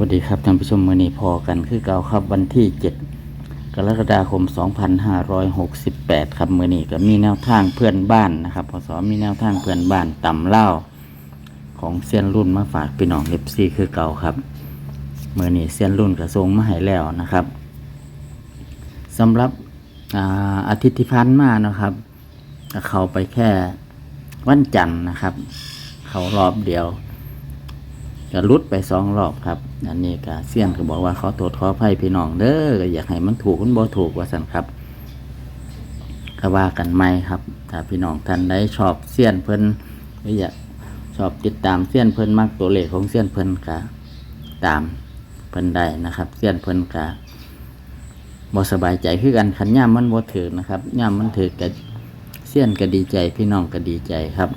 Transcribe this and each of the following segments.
วัสดีครับท่านผู้ชมมือนี้พอกันคือเก่าครับวันที่ 7 กรกฎาคม 2568 ครับมือนี้ก็มีแนวทางเพื่อนบ้านนะครับพศมีแนวทางเพื่อนบ้านต่ำเล่าของเซียนรุ่นมาฝากพี่น้องเอฟซีคือเก่าครับมือนี้เซียนรุ่นกระทรงมาให้แล้วนะครับสำหรับอาอาทิตย์ที่ผ่านมานะครับเขาไปแค่วันจันทร์นะครับ เขารอบเดียว ก็รุดไปสองรอบครับ อันนี้ก็เสี่ยนก็บอกว่าเขอโทษขออภัยพี่น้องเด้อก็อยากให้มันถูกมันบ่ถูกว่าสันครับก็ว่ากันไหมครับ ถ้าพี่น้องท่านใดชอบเสี่ยนเพิ่นหรืออยากชอบติดตามเสี่ยนเพิ่นมักตัวเลขของเสี่ยนเพิ่นก็ตามเพิ่นได้นะครับ เสี่ยนเพิ่นก็บ่สบายใจคือกันขันย่ามมันบ่ถือนะครับย่ามมันถือก็เสี่ยนก็ดีใจพี่น้องก็ดีใจครับ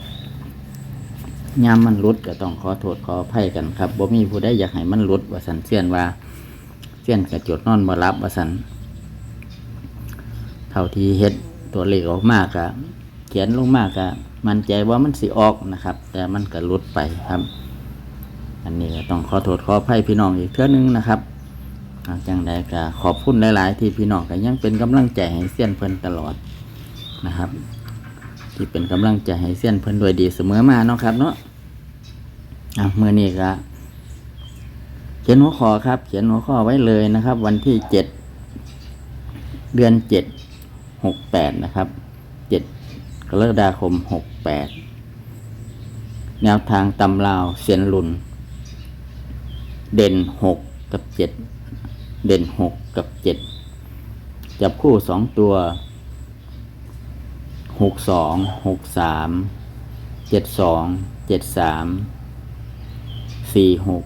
ยามมันลุดก็ต้องขอโทษขออภัยกันครับบ่มีผู้ใดอยากให้มันลุดว่าสันเสียนว่าเสียนกระจดนอนบ่รับว่าสันเท่าที่เฮ็ดตัวเลขออกมากะเขียนลงมากะมันใจว่ามันสิออกนะครับ แต่มันก็หลุดไปครับ อันนี้ก็ต้องขอโทษขออภัยพี่น้องอีกเท่านึงนะครับจังใดก็ขอบคุณหลาย ๆ ที่พี่น้องก็ยังเป็นกำลังใจให้เสียนเพิ่นตลอดนะครับ ที่เป็นกำลังใจให้เสี้ยนเพิ่นด้วยดีเสมอมาเนาะครับเนาะอะมือนี้ก็เขียนหัวข้อครับ เขียนหัวข้อไว้เลยนะครับ วันที่เจ็ดเดือนเจ็ดหกแปดนะครับเจ็ดกรกฎาคมหกแปดแนวทางตำราวเสียนลุน เด่นหกกับเจ็ดเด่นหกกับเจ็ดจับคู่สองตัว หกสองหกสามเจ็ดสองเจ็ดสามสี่หก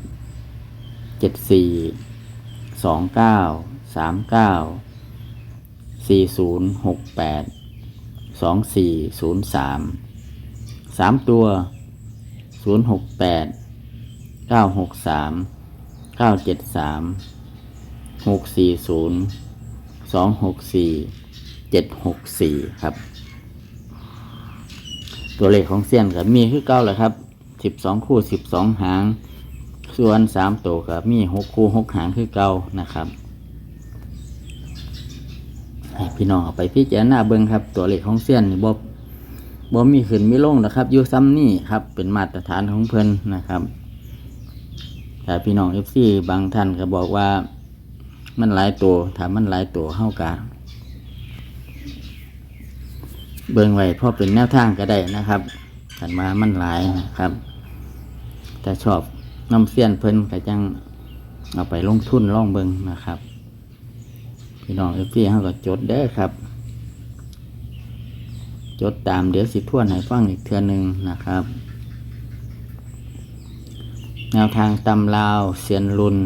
เจ็ดสี่สองเก้าสามเก้าสี่ศูนย์หกแปดสองสี่ศูนย์สามสามตัวศูนย์หกแปดเก้าหกสามเก้าเจ็ดสามหกสี่ศูนย์สองหกสี่เจ็ดหกสี่ครับ ตัวเลขของเซียนกับมีคือเก้าแหละครับสิบสองคู่สิบสองหาง ส่วนสามตัวกับมีหกคู่หกหางคือเก่านะครับพี่น้องเอาไปพิจารณาเบิ้งครับ ตัวเลขของเซียนนี่บ่บ่มีขึ้นมีลงนะครับอยู่ซ้ำนี่ครับ เป็นมาตรฐานของเพิ่นนะครับแต่พี่น้องเอฟซีบางท่านก็บอกว่ามันหลายตัวถ้ามันหลายตัวเข้ากา เบิ่งไว้พราะเป็นแนวทางก็ได้นะครับถันมามันหลายนะครับถ้าชอบน้ำเสี้ยนเพิ่นก็จังเอาไปลงทุนล่องเบิงนะครับ พี่น้องเอฟซีเขาก็จดเด้อครับ จดตามเดี๋ยวสิทวนให้ฟังอีกเทือหนึ่งนะครับ แนวทางตำลาวเซียนรุน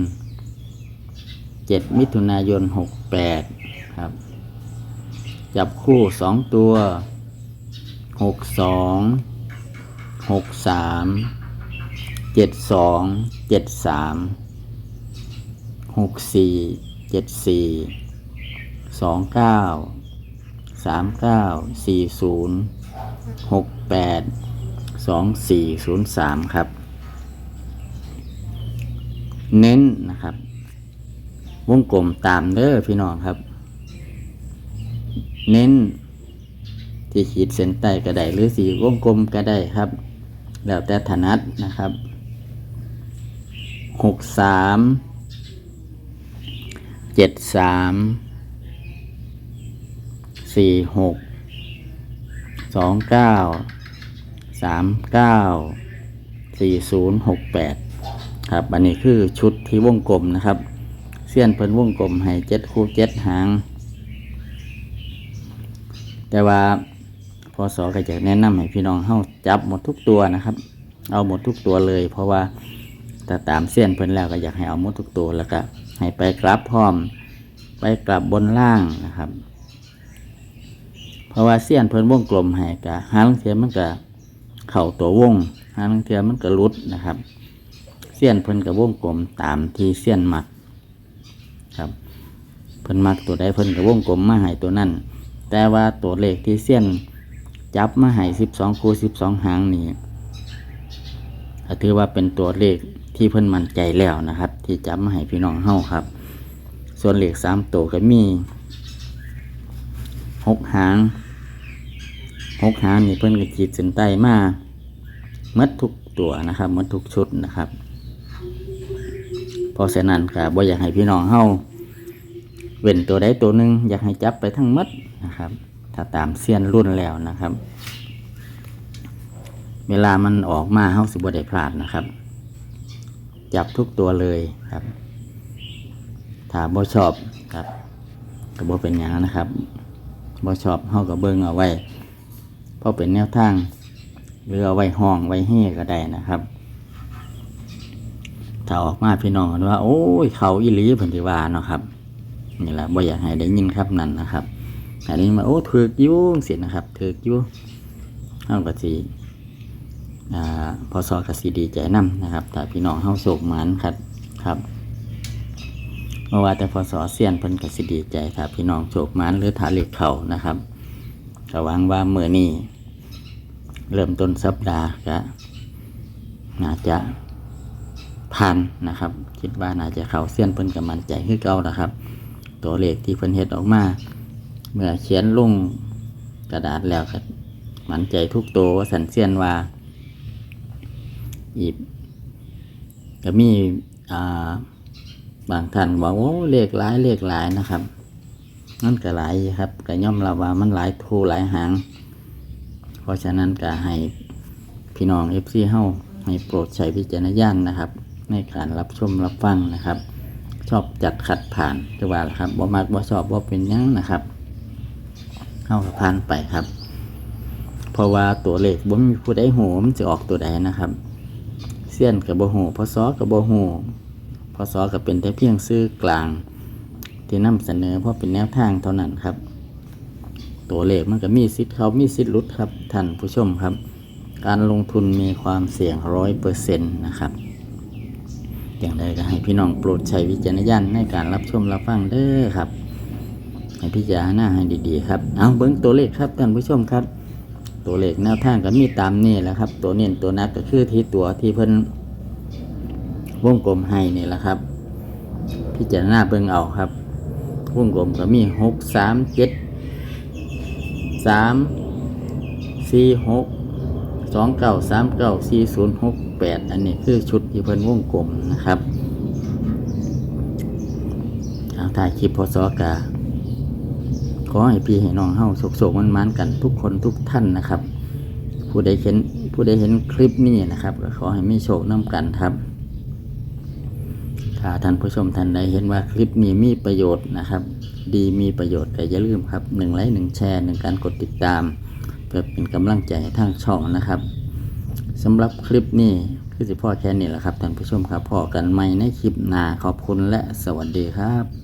เจ็ดมิถุนายนหกแปดครับ จับคู่สองตัว หกสองหกสามเจ็ดสองเจ็ดสามหกสี่เจ็ดสี่สองเก้าสามเก้าสี่ศูนย์หกแปดสองสี่ศูนย์สามครับ เน้นนะครับ วงกลมตามเด้อพี่น้องครับ เน้น ที่ขีดเส้นใต้ก็ได้หรือสีวงกลมก็ได้ครับ แล้วแต่ถนัดนะครับหกสามเจ็ดสามสี่หกสองเก้าสามเก้าสี่ศูนย์หกแปดครับ อันนี้คือชุดที่วงกลมนะครับ เส้นเพิ่นวงกลมให้เจ็ดคู่เจ็ดหาง แต่ว่า พอสอก็จะแนะนำให้พี่น้องเข้าจับหมดทุกตัวนะครับ เอาหมดทุกตัวเลย เพราะว่าแต่ตามเส้นเพิ่นแล้วก็อยากให้เอาหมดทุกตัวแล้วก็ให้ไปกลับพร้อม ไปกลับบนล่างนะครับ เพราะว่าเส้นเพิ่นวงกลมให้กะหาลังเทียมันก็เข่าตัววงหาลังเทียมันก็รุดนะครับเส้นเพิ่นกับวงกลมตามที่เส้นมักครับเพิ่นมักตัวใดเพิ่นกับวงกลมมาให้ตัวนั้นแต่ว่าตัวเลขที่เส้น จับมาให้สิบสองคูสิบสองหางนี่ถือว่าเป็นตัวเลขที่เพิ่นมั่นใจแล้วนะครับ ที่จับมาให้พี่น้องเฮาครับ ส่วนเล็กสามตัวก็มีหกหางหกหางนี่เพิ่นก็ขีดเส้นใต้มาหมดทุกตัวนะครับหมดทุกชุดนะครับเพราะฉะนั้นก็บ่อยากให้พี่น้องเฮาเว้นตัวใดตัวหนึ่งอยากให้จับไปทั้งหมดนะครับ ถ้าตามเสี้ยนรุ่นแล้วนะครับ เวลามันออกมาเฮาสิบ่ได้พลาดนะครับ จับทุกตัวเลยครับถ้าบ่ชอบครับก็บ่เป็นหยังนะครับบ่ชอบเฮาก็เบิ่งเอาไว้เพราะเป็นแนวทางหรือเอาไว้ห้องไว้เฮ่ก็ได้นะครับถ้าออกมาพี่น้องว่า โอ้ยเขาอีหลีเพิ่นสิว่าเนาะครับนี่แหละบ่อยากให้ได้ยินครับนั่นนะครับ อันนี้มาโอ้ถือกยู่งเสียนะครับถือกยู่งเฮาก็สิอ่าพอซอกสิดีใจนํนะครับถ้าพี่น้องเฮาโศกหมานครับครับเมื่อว่าแต่พอสอเสียนเพิ่นก็สิดีใจถ้าพี่น้องโศกหมานหรือถาเหลขเข้านะครับก็หวังว่าเมื้อนี้เริ่มต้นสัปดาห์ก็น่าจะผ่านนะครับ คิดว่าน่าจะเขาเสี้ยนเพิ่นกับมันใจคือเก่านะครับ ตัวเลขที่เพิ่นเฮ็ดออกมา เมื่อเขียนลงกระดาษแล้วก็มันใจทุกตัวว่าสันเสี้ยนว่าอีกก็มีอ่าบางท่านบอกว่าโอ้เลขหลายเลขหลายนะครับนั่นก็หลายครับก็ย่อมรับว่ามันหลายทูหลายหาง เพราะฉะนั้นก็ให้พี่น้องเอฟซีเฮาให้โปรดใช้วิจารณญาณนะครับ ในการรับชมรับฟังนะครับ ชอบจัดขัดผ่านก็ว่าล่ะครับบ่มักบ่ชอบบ่เป็นยังนะครับ เข้ากับผ่านไปครับ เพราะว่าตัวเลขบ่มีผู้ใดโหมันจะออกตัวใดนะครับ เสี้ยนกับบ่โหพศกับบ่โหพศก็เป็นแต่เพียงซื้อกลาง ที่นำเสนอเพราะเป็นแนวทางเท่านั้นครับ ตัวเลขมันก็มีสิทธิ์เขามีสิทธิ์หลุดครับท่านผู้ชมครับ การลงทุนมีความเสี่ยงร้อยเปอร์เซ็นต์นะครับอย่างไรก็ให้พี่น้องโปรดใช้วิจารณญาณในการรับชมรับฟังเด้อครับ ให้พิจารณาให้ดีๆครับเอาเบิ้งตัวเลขครับท่านผู้ชมครับ ตัวเลขแนวทางก็มีตามนี่แหละครับ ตัวเน้นตัวนักก็คือที่ตัวที่เพิ่นวงกลมให้นี่แหละครับ พิจารณาเบิ่งเอาครับวงกลมก็มีหกสามเจ็ดสามสี่หกสองเก้าสามเก้าสี่ศูนย์หกแปดอันนี้คือชุดที่เพิ่นวงกลมนะครับทางถ่ายคลิปพศกา ขอให้พี่ให้น้องเฮาโศกๆมันมันกันทุกคนทุกท่านนะครับ ผู้ใดเห็นผู้ใดเห็นคลิปนี้นะครับก็ขอให้มีโชคน้ำกันครับถ้าท่านผู้ชมท่านใดเห็นว่าคลิปนี้มีประโยชน์นะครับ ดีมีประโยชน์ก็อย่าลืมครับหนึ่งไลค์หนึ่งแชร์หนึ่งการกดติดตามเพื่อเป็นกำลังใจให้ทางช่องนะครับสำหรับคลิปนี้คือสิพ่อแค่นี้แหละครับท่านผู้ชมครับพอกันใหม่ในคลิปหน้าขอบคุณและสวัสดีครับ